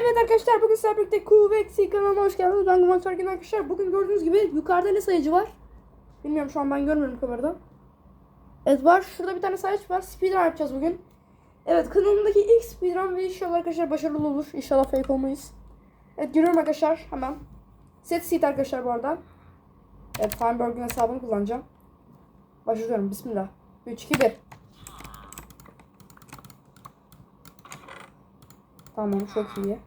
Evet arkadaşlar bugün sizlerle birlikte QVX kanalıma hoş geldiniz. Ben Gumak Sarkin arkadaşlar. Bugün gördüğünüz gibi yukarıda ne sayıcı var? Bilmiyorum şu an ben görmüyorum kamerada. Evet var. Şurada bir tane sayıcı var. Speedrun yapacağız bugün. Evet kanalımdaki ilk speedrun ve inşallah arkadaşlar başarılı olur. İnşallah fake olmayız. Evet giriyorum arkadaşlar hemen. Set seat arkadaşlar bu arada. Evet Feinberg'in hesabını kullanacağım. Başlıyorum. Bismillah. 3, 2, 1. Tamam çok iyi.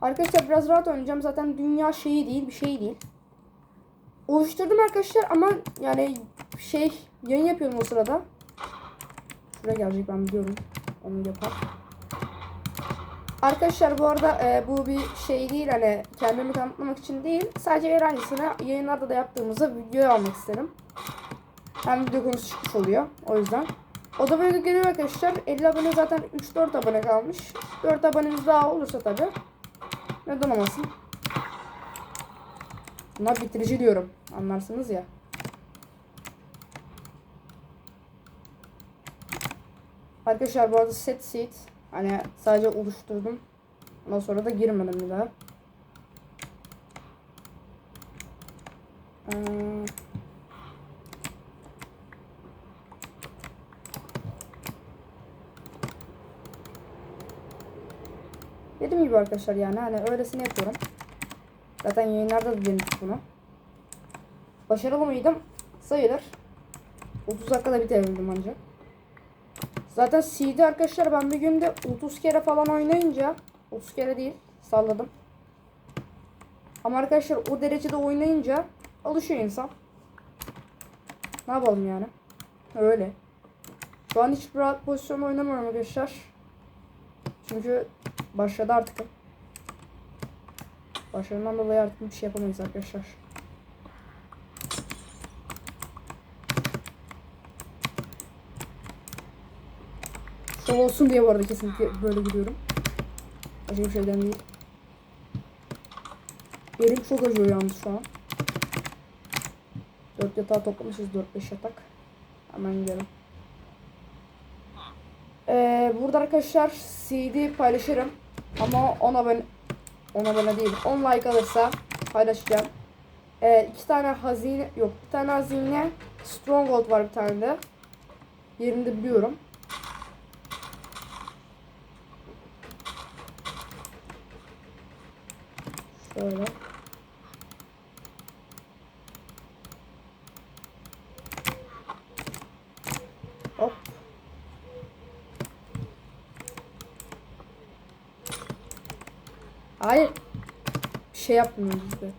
Arkadaşlar biraz rahat oynayacağım. Zaten dünya şeyi değil, bir şey değil. Oluşturdum arkadaşlar ama yani şey yayın yapıyorum o sırada. Şuraya gelecek ben biliyorum. Onu yapar. Arkadaşlar bu arada e, bu bir şey değil hani kendimi tanıtmak için değil. Sadece herhangisine yayınlarda da yaptığımızda videoya almak isterim. Hem video konusu çıkmış oluyor. O yüzden. O da böyle geliyor arkadaşlar. 50 abone zaten 3-4 abone kalmış. 4 abonemiz daha olursa tabi. Neden olmasın? Bunlar bitirici diyorum. Anlarsınız ya. Arkadaşlar bu arada set seat. Hani sadece oluşturdum. Ondan sonra da girmedim bir daha. Ee, Dediğim gibi arkadaşlar yani hani öylesine yapıyorum. Zaten yayınlarda da denedik bunu. Başarılı mıydım? Sayılır. 30 dakikada bitirebildim ancak. Zaten CD arkadaşlar ben bir günde 30 kere falan oynayınca 30 kere değil salladım. Ama arkadaşlar o derecede oynayınca alışıyor insan. Ne yapalım yani? Öyle. Şu an hiç rahat pozisyon oynamıyorum arkadaşlar. Çünkü başladı artık. Başlarından dolayı artık bir şey yapamayız arkadaşlar. Şov olsun diye bu arada kesinlikle böyle gidiyorum. Başka bir şeyden değil. Elim çok acıyor yalnız şu an. 4 yatağı toplamışız 4-5 yatak. Hemen gidelim. Ee, burada arkadaşlar CD paylaşırım. Ama ona ben ona bana değil. 10 like alırsa paylaşacağım. Ee, iki tane hazine yok. Bir tane hazine Stronghold var bir tane de. Yerini de biliyorum. Şöyle. Hayır. Şey yapmıyoruz biz.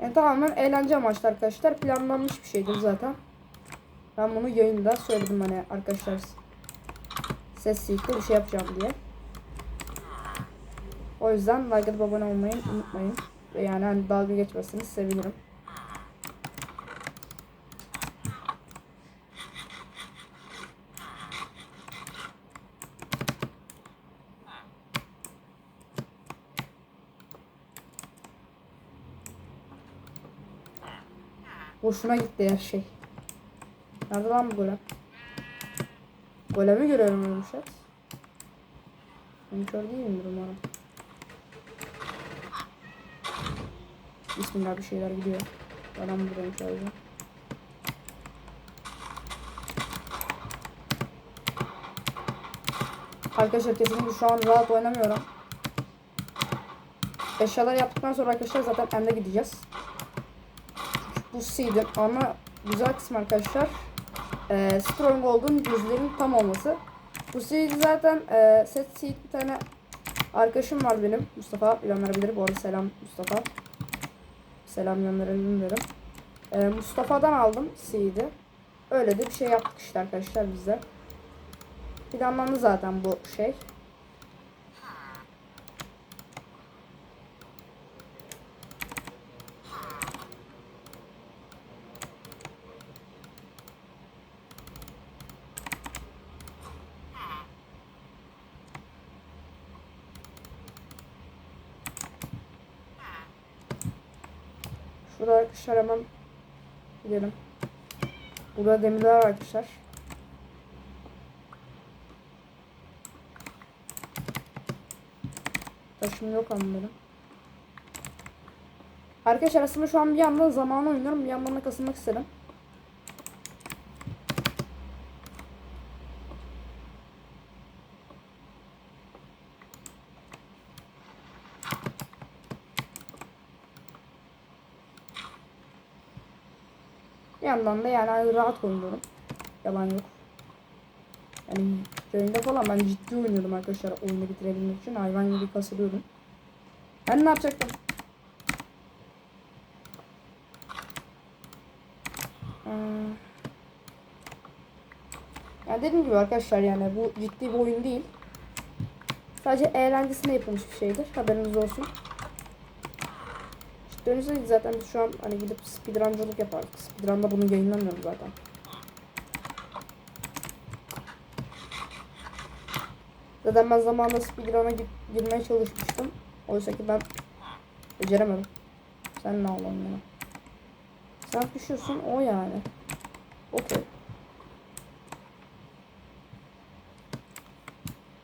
Yani tamamen eğlence amaçlı arkadaşlar. Planlanmış bir şeydir zaten. Ben bunu yayında söyledim hani arkadaşlar. Sessizlikte bir şey yapacağım diye. O yüzden like atıp abone olmayı unutmayın. Yani hani dalga geçmesiniz sevinirim. Boşuna gitti her şey. Nerede lan bu golem? Golemi görüyorum yumuşat. Ben kör değilimdir umarım. Bismillah bir şeyler gidiyor. Adam buradayım sadece. Arkadaşlar kesinlikle şu an rahat oynamıyorum. Eşyalar yaptıktan sonra arkadaşlar zaten ende gideceğiz. Bu seed'in ama güzel kısmı arkadaşlar. E, Stronghold'un gözlerin tam olması. Bu seed zaten e, set seed bir tane arkadaşım var benim. Mustafa bilenler bilir. Bu arada selam Mustafa. Selam gönderelim derim. Ee, Mustafa'dan aldım C'di. Öyle de bir şey yaptık işte arkadaşlar bizde. Planlandı zaten bu şey. Şurada arkadaşlar hemen gidelim. Burada demirler var arkadaşlar. Taşım yok anlarım. Arkadaşlar aslında şu an bir yandan zamanı oynuyorum. Bir yandan da kasılmak istedim. Bir yandan da yani rahat oynuyorum. Yalan yok. Yani yayında falan ben ciddi oynuyordum arkadaşlar oyunu bitirebilmek için. Hayvan gibi kasılıyordum. Ben ne yapacaktım? Hmm. Yani dediğim gibi arkadaşlar yani bu ciddi bir oyun değil. Sadece eğlencesine yapılmış bir şeydir. Haberiniz olsun. Oynasayduk zaten biz şu an hani gidip speedruncılık yapardık. Speedrun'da bunu yayınlamıyorum zaten. Zaten ben zamanında speedrun'a gi- girmeye çalışmıştım. Oysa ki ben beceremedim. Sen ne Allah'ım ya. Sen düşüyorsun o yani. Okey.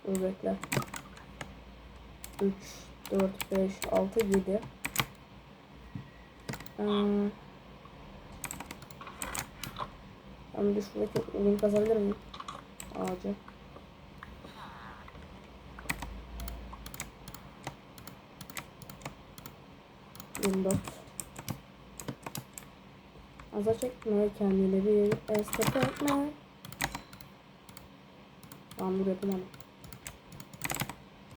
Dur bekle. 3, 4, 5, 6, 7. Hmm. Ben bir şuradaki oyun kazabilir miyim? Ağacı. Dört. Aza çekme kendini bir esnaf etme. Tamam dur yapamadım.